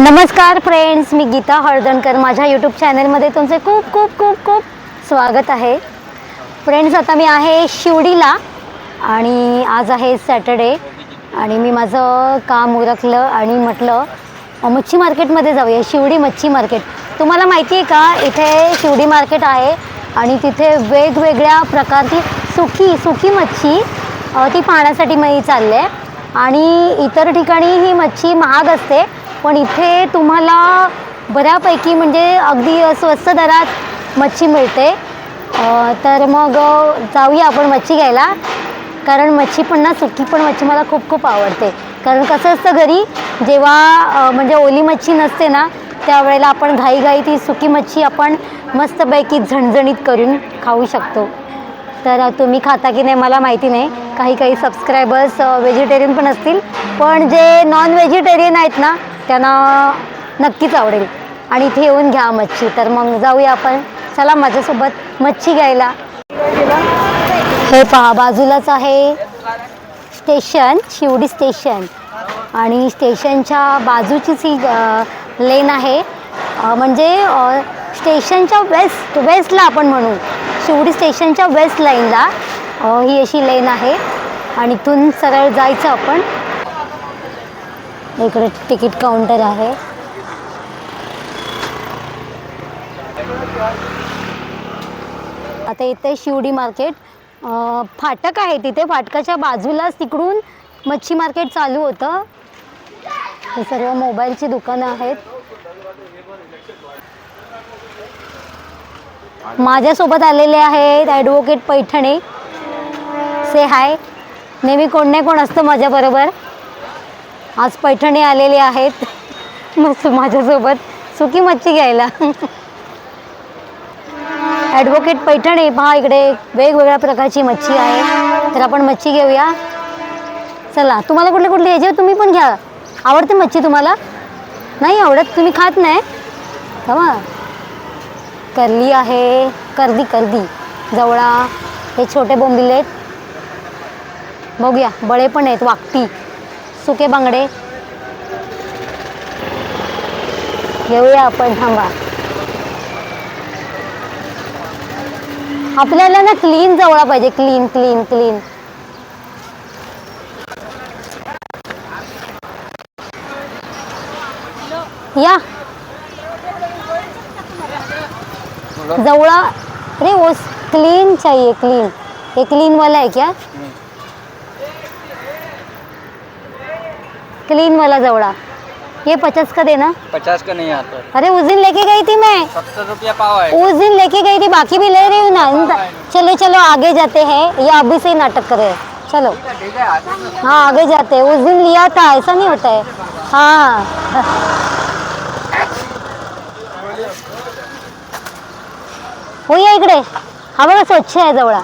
नमस्कार फ्रेंड्स मी गीता हळदणकर. माझ्या यूट्यूब चॅनलमध्ये तुमचे खूप खूप खूप खूप स्वागत आहे. फ्रेंड्स आता मी आहे शिवडीला आणि आज आहे सॅटर्डे आणि मी माझं काम उरकलं आणि म्हटलं मच्छी मार्केटमध्ये जाऊया शिवडी मच्छी मार्केट. तुम्हाला माहिती आहे का इथे शिवडी मार्केट आहे आणि तिथे वेगवेगळ्या प्रकारची सुकी सुकी मच्छी ती पाहण्यासाठी मी चालले. आणि इतर ठिकाणी ही मच्छी महाग असते पण इथे तुम्हाला बऱ्यापैकी म्हणजे अगदी स्वस्त दरात मच्छी मिळते. तर मग जाऊया आपण मच्छी घ्यायला. कारण मच्छी पण ना सुकी पण मच्छी मला खूप खूप आवडते. कारण कसं असतं घरी जेव्हा म्हणजे ओली मच्छी नसते ना त्यावेळेला आपण घाईघाई ती सुकी मच्छी आपण मस्तपैकी झणझणीत करून खाऊ शकतो. तर तुम्ही खाता की नाही मला माहिती नाही. काही काही सबस्क्रायबर्स व्हेजिटेरियन पण असतील. पण जे नॉन व्हेजिटेरियन आहेत ना त्यांना नक्कीच आवडेल. आणि इथे येऊन घ्या मच्छी. तर मग जाऊया आपण. चला माझ्यासोबत मच्छी घ्यायला. हे पहा बाजूलाच आहे स्टेशन शिवडी स्टेशन. आणि स्टेशनच्या बाजूचीच ही लेन आहे. म्हणजे स्टेशनच्या वेस्ट वेस्टला आपण म्हणू. शिवडी स्टेशनच्या वेस्ट लाईनला ही अशी लेन आहे. आणि इथून सरळ जायचं आपण. इकडे तिकीट काउंटर आहे. आता इथे शिवडी मार्केट फाटक आहे तिथे. फाटकाच्या बाजूलाच तिकडून मच्छी मार्केट चालू होतं. हे सर्व मोबाईलची दुकानं आहेत. माझ्यासोबत आलेले आहेत ॲडव्होकेट पैठणे. से हाय नेहमी कोण नाही कोण असतं माझ्याबरोबर. आज पैठणे आलेले आहेत. मस्त माझ्यासोबत. सुकी मच्छी घ्यायला. ॲडव्होकेट पैठणे. पहा इकडे वेगवेगळ्या प्रकारची मच्छी आहे. तर आपण मच्छी घेऊया. चला तुम्हाला कुठली कुठली यायचे तुम्ही पण घ्या. आवडते मच्छी तुम्हाला? नाही आवडत तुम्ही खात नाही. हवा. करली आहे. कर्दी कर्दी जवळा. हे छोटे बोंबिले आहेत. बघूया बळे पण आहेत वाकटी. सुके बांगडे. घेऊया आपण थांबा. आपल्याला ना क्लीन जवळा पाहिजे क्लीन क्लीन क्लीन या. जवळा अरे वो क्लीन चाहिए क्लीन ये क्लीन वाला है क्या? क्लीन वाला जवड़ा। ये पचास का देना। पचास का नहीं आता। अरे उस दिन लेके गई थी मैं। सत्तर रुपया पाव है। उस दिन लेके गई थी बाकी भी ले रही हूँ ना। चलो चलो आगे जाते हैं। ये अभी से ही नाटक कर चलो। है आगे हाँ आगे जाते हैं। उस दिन लिया था ऐसा नहीं होता है। हाँ। हो या इकडे। हमारा स्वच्छ है जवड़ा।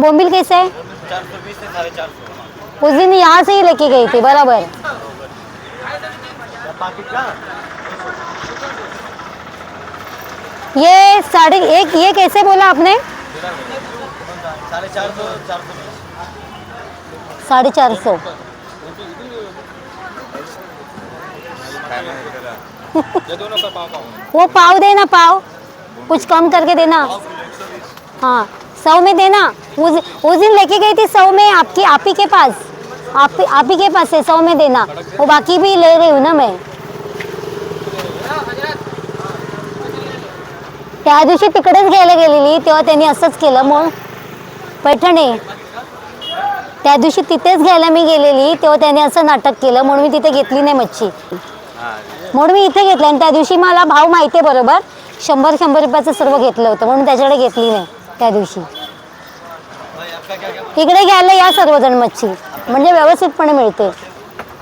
बोंबिल कैसे है? उस दिन यहाँ से ही लेके गई थी, बराबर। ये साढ़े, एक, ये कैसे बोला आपने? साढ़े चार सौ। वो पाव देना, पाव। कुछ कम करके देना। हाँ सौ में देना। उस उस दिन लेके गई थी सौ में आपकी, आप ही के पास। आप आप ही के पास है सौ में देना। वो बाकी भी ले रही हूँ ना मैं। त्या दिवशी तिकडेच घ्यायला गेलेली तेव्हा त्यांनी असंच केलं मग. पैठणे. त्या दिवशी तिथेच घ्यायला मी गेलेली तेव्हा त्याने असं नाटक केलं म्हणून मी तिथे घेतली नाही मच्छी. म्हणून मी इथे घेतलं आणि त्या दिवशी मला भाव माहिती आहे बरोबर शंभर शंभर रुपयाचं सर्व घेतलं होतं म्हणून त्याच्याकडे घेतली नाही त्या दिवशी. इकडे घ्यायला या सर्वजण मच्छी. म्हणजे व्यवस्थितपणे मिळते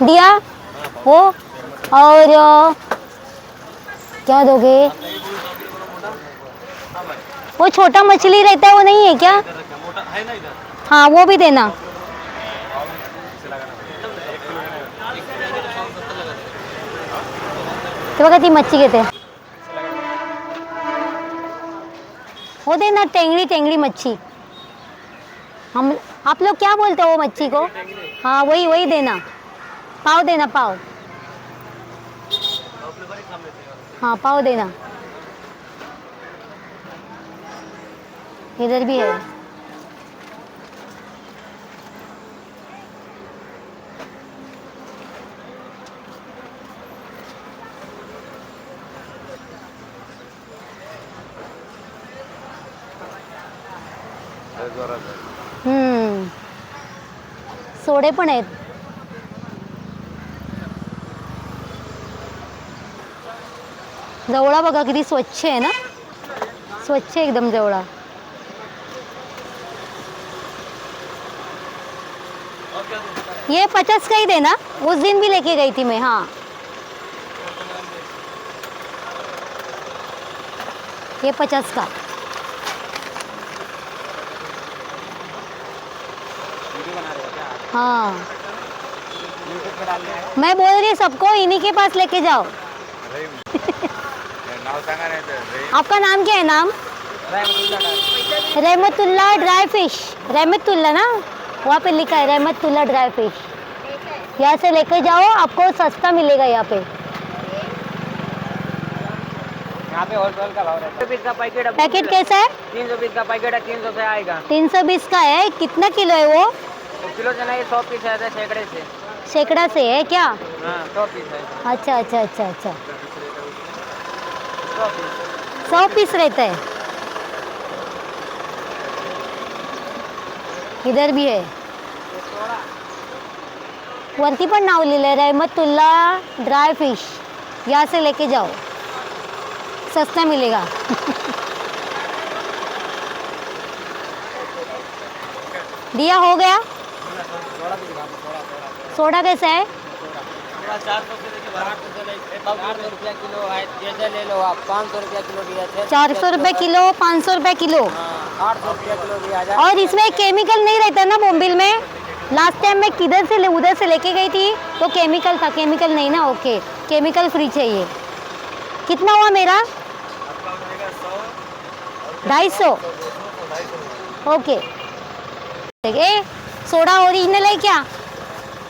दिया? हो? और क्या दोगे वो छोटा मछली रहता है वो नहीं है क्या? हाँ वो भी देना. ते बघा ती मच्छी घेते. हो दे ना टेंगड़ी टेंगड़ी मच्छी. हम आप लोग क्या बोलते हो वो मच्छी को? हाँ वही वही देना। पाव देना पाव। हाँ पाव देना। इधर भी है हम्म तोडे पण आहेत. जवळा बघा किती स्वच्छ आहे ना? स्वच्छ एकदम जवळा. ये पचास का ही देना उस दिन भी लेके गई थी मैं हाँ. ये पचास का? हाँ। मैं बोल रही हूँ सबको इन्हीं के पास लेके जाओ। आपका नाम क्या है नाम? Rahmatullah dry fish. रहमतुल्ला ना? वहाँ पे लिखा है रहमतुल्ला ड्राई फ़िश। यहाँ से लेके जाओ आपको सस्ता मिलेगा यहाँ पे। यहाँ पे होलसेल का भाव रहता है। बीस का पैकेट पैकेट कैसा है? तीन सौ बीस का पैकेट है तीन सौ से आएगा। तीन सौ बीस का है? कितना किलो है वो? तो किलो से नहीं सौ पीस है सैकड़े से। सैकड़ा से है क्या? हाँ सौ पीस है अच्छा अच्छा अच्छा अच्छा। सौ पीस। सौ पीस रहता है? इधर भी है। वरती पण नाव लिहिलं आहे रहमतुल्ला ड्राई फ़िश। यहाँ से लेके जाओ। सस्ता मिलेगा। दिया हो गया? सोडा कैसा है? चार सौ रुपया किलो पाँच सौ रुपया किलो हाँ। आठ सौ रुपया किलो दिया और इसमें केमिकल नहीं रहता ना बोम्बिल में? लास्ट टाइम मैं किधर से ले उधर से लेके गई थी तो केमिकल था केमिकल नहीं ना ओके केमिकल फ्री चाहिए। कितना हुआ मेरा? ढाई सौ। ओके सोडा ओरिजिनल है क्या?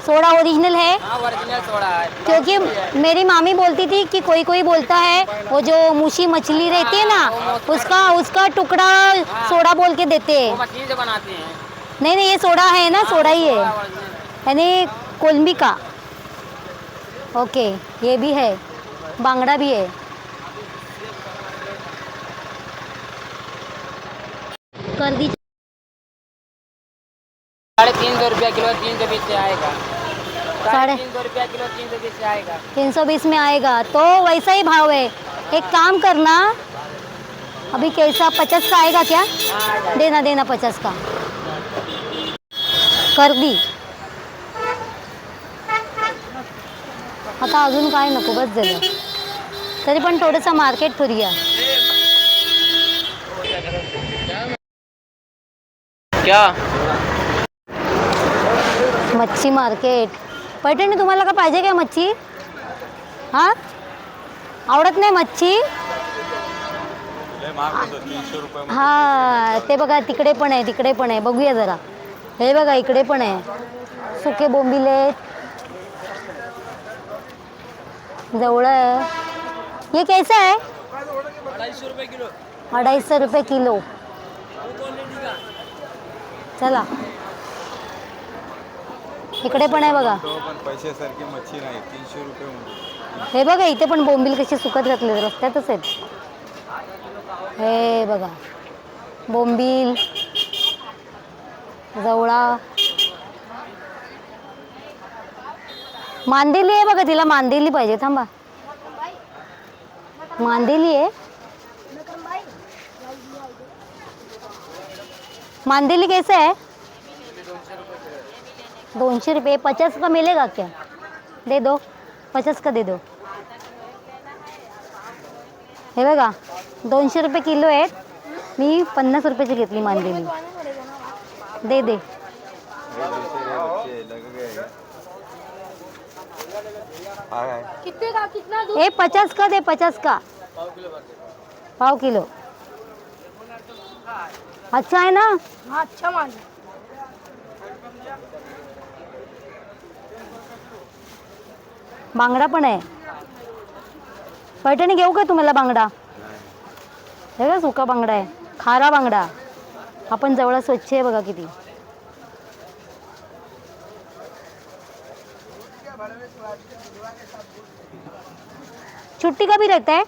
सोडा ओरिजिनल है। हाँ ओरिजिनल सोडा है। क्योंकि मेरी मामी बोलती थी कि कोई कोई बोलता है वो जो मुशी मछली रहती है ना उसका उसका टुकड़ा सोडा बोल के देते हैं। हैं। नहीं नहीं ये सोडा है ना सोडा ही है। यानी कोलंबी का। ओके ये भी है। बांगड़ा भी है। कर दी साढ़े तीन सौ रुपया किलो तीन सौ बीस से आएगा। साढ़े- तीन सौ रुपया किलो तीन सौ बीस आएगा। तीन सौ बीस में आएगा। तो वैसा ही भाव है। एक काम करना अभी कैसा पचास का आएगा क्या? देना देना पचास का। कर दी। आता अजून काय नको बस झालं। तरी पण थोडंसं मार्केट फिरूया। क्या? मच्छी मार्केट पैठणी तुम्हाला का पाहिजे काय मच्छी? हां? आवडत नाही मच्छी? हा ते बघा तिकडे पण आहे तिकडे पण आहे. बघूया जरा. हे बघा इकडे पण आहे. सुके बोंबिले आहेत. जवळ आहे. ये कैसा है अढ़ाई सौ रुपये किलो. चला. इकडे पण आहे बघा. तो पण पैशासारखी मच्छी नाही तीनशे रुपये म्हणून. हे बघा इथे पण बोंबील कशी सुकत घातले रस्त्यातच आहेत. हे बघा बोंबील जवळा. मांदेली आहे बघा तिला मांदेली पाहिजे थांबा. मांदेली आहे. मांदेली कैसे है दोनशे रुपये पचास का मिलेगा क्या? दे दो पचास का दे दो। हे बघा दोनशे रुपये किलो आहेत. मी पन्नास रुपयाची घेतली मांदेली दे दे. गए. हा काय ए पचास का दे पचास का. पाव किलो. अच्छा है ना? अच्छा माल बांगडा पण आहे. पैठणी घेऊ का तुम्हाला बांगडा? हे का सुका बांगडा आहे. खारा बांगडा. आपण जवळ स्वच्छ आहे बघा किती. छुट्टी कभी रहता है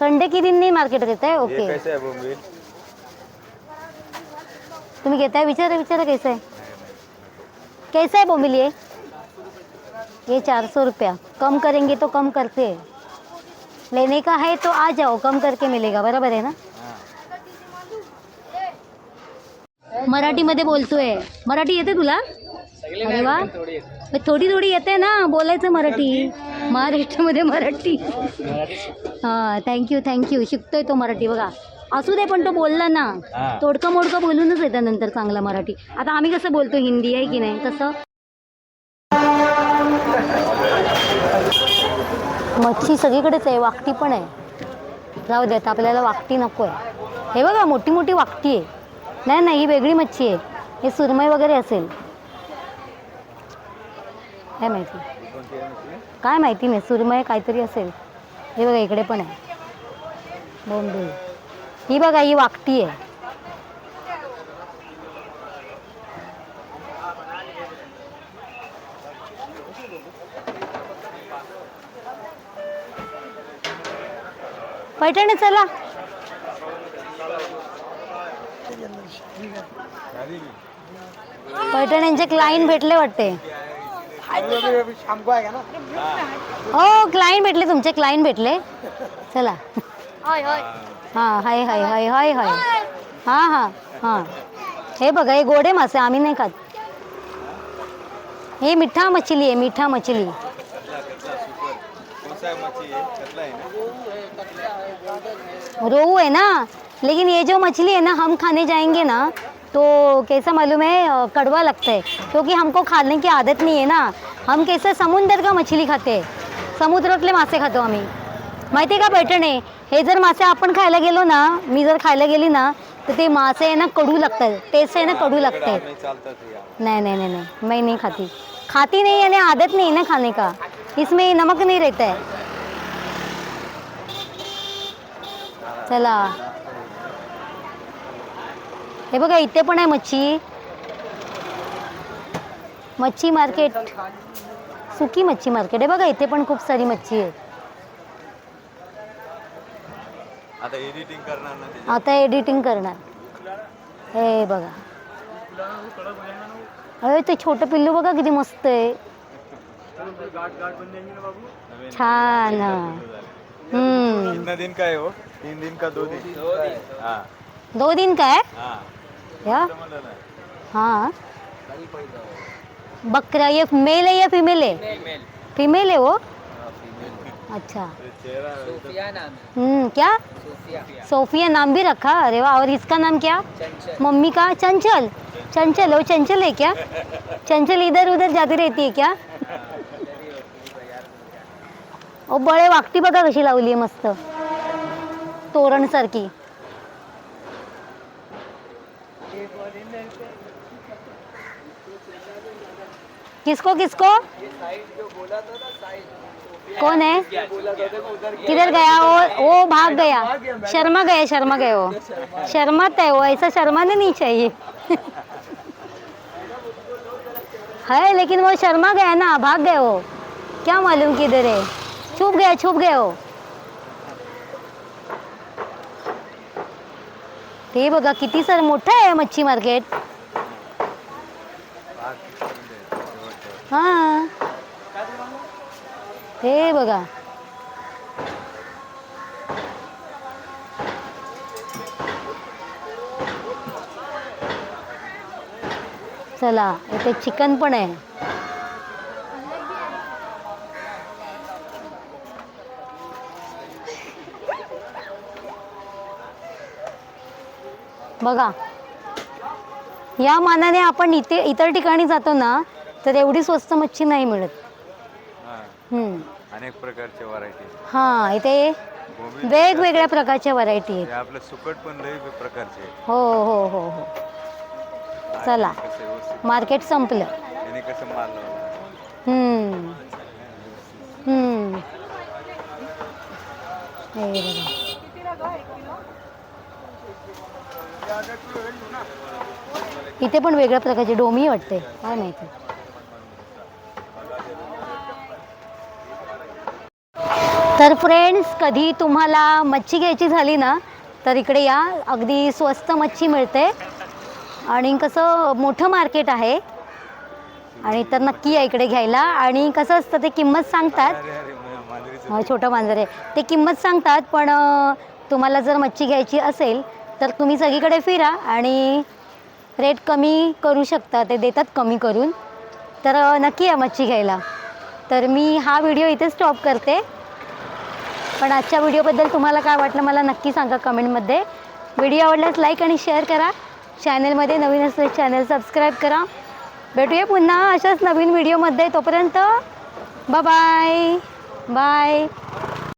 संडे के दिन नहीं मार्केट रहता है ओके. है बोंबील? तुम्ही घेताय? विचारा विचारा कैसा है कैसा है बोमिल ये ये चार सौ रुपया। कम करेंगे तो कम करते। हैं लेने का है तो आ जाओ कम करके मिलेगा बरोबर आहे ना? मराठीमध्ये बोलतोय। मराठी येते तुला? अरे वा. थोडी थोडी येते ना बोलायचं मराठी. महाराष्ट्रामध्ये मराठी. हां थँक्यू थँक्यू शिकतोय तो मराठी बघा. असू दे पण तो बोलला ना हा. तोडकं मोडकं बोलूनच येतं नंतर चांगला मराठी. आता आम्ही कसं बोलतो हिंदी आहे की नाही तसं? मच्छी सगळीकडेच आहे वाकटी पण आहे. जाऊ देत आपल्याला वाकटी नको आहे. हे बघा मोठी मोठी वाकटी आहे. नाही नाही ही वेगळी मच्छी आहे. हे सुरमई वगैरे असेल. काय माहिती? आहे काय माहिती नाही सुरमय काहीतरी असेल. हे बघा इकडे पण आहे. बोंबे ही बघा ही वाकटी आहे. पैठणी चला? पैठण्यांचे क्लायंट भेटले वाटते. हो क्लायंट भेटले तुमचे क्लायंट भेटले. चला. हां हाय हाय हाय हाय हाय. हां हां हां. हे बघा हे गोडे मासे आम्ही नाही खात. हे मिठा मछली आहे मिठा मछली. है कतला है ना रोहू है ना? लेकिन ये जो मछली है ना हम खाने जाएँगे ना तो कैसा मालूम है कड़वा लगता है क्योंकि हमको खाने की आदत नहीं है ना। हम कैसे समुद्र का मछली खाते हैं? समुद्रातले मासे खातो आम्ही माहिती आहे का पैठणे हे? जर मासे आपण खायला गेलो ना मी जर खायला गेली ना तर ते मासे आहे ना कडू लागतात. टेस्ट आहे ना कडू लागते यहाँ नहीं. नहीं नहीं नहीं. मैं नहीं खाती. खाती नहीं यानी आदत नहीं है ना खाने का। इसमें नमक नहीं रहता है। चला। हे बघा इथे पण आहे मच्छी। मच्छी मार्केट। सुकी मच्छी मार्केट आहे बघा इथे पण खूप सारी मच्छी आहे. आता एडिटिंग करणार. आता एडिटिंग करणार. हे बघा. अरे तो छोटे पिल्लू बघा किती मस्त आहे छान हम्म। कितना दिन का है वो? तीन दिन का दो दिन? हाँ। दो दिन का है? हाँ। या? हाँ? बकरा ये मेल है या फीमेल है? फीमेल है वो? अच्छा। हम्म क्या? सोफिया। सोफिया नाम भी रखा? अरे वाह और इसका नाम क्या? चंचल। मम्मी का? चंचल? चंचल वो चंचल है क्या? चंचल इधर उधर जाती रहती है क्या? ओ बळे वाकटी बघा कशी लावली आहे मस्त. तोरण सारखी. किसको किसको? कौन है? किधर गया? वो वो भाग गया। शर्मा गया शर्मा गया वो। शर्माता है वो, ऐसा शर्माने नहीं चाहिए। है, लेकिन वो शर्मा गया ना, भाग गया वो। क्या मालूम किधर है। छुप गया छुप गया वो। ते बघा, किती सर मोठं आहे मच्छी मार्केट. हे बघा. चला इथे चिकन पण आहे. बघा. या मानाने आपण इथे इतर ठिकाणी जातो ना तर एवढी स्वस्त मच्छी नाही मिळत. अनेक प्रकारचे व्हरायटी हां इथे वेगवेगळ्या प्रकारच्या व्हरायटी आहेत हे आपलं सुकट पण लई प्रकारचे. हो हो हो हो चला कसं व्यवस्थित मार्केट संपलं त्याने कसं माल लावला हम्म. हम्म. हे बघा. इथे पण वेगळ्या प्रकारचे डोमी वाटते काय माहिती तर फ्रेंड्स कधी तुम्हाला मच्छी घ्यायची झाली ना तर इकडे या. अगदी स्वस्त मच्छी मिळते. आणि कसं मोठं मार्केट आहे. आणि तर नक्की या इकडे घ्यायला. आणि कसं असतं ते किंमत सांगतात. छोटं मांजर आहे. ते किंमत सांगतात पण तुम्हाला जर मच्छी घ्यायची असेल तर तुम्ही सगळीकडे फिरा आणि रेट कमी करू शकता. ते देतात कमी करून. तर नक्की या मच्छी घ्यायला. तर मी हा व्हिडिओ इथे स्टॉप करते. पण आजच्या व्हिडिओबद्दल तुम्हाला काय वाटलं मला नक्की सांगा कमेंटमध्ये. व्हिडिओ आवडल्यास लाईक आणि शेअर करा. चॅनलमध्ये नवीन असले चॅनल सबस्क्राईब करा. भेटूया पुन्हा अशाच नवीन व्हिडिओमध्ये. तोपर्यंत बाय बाय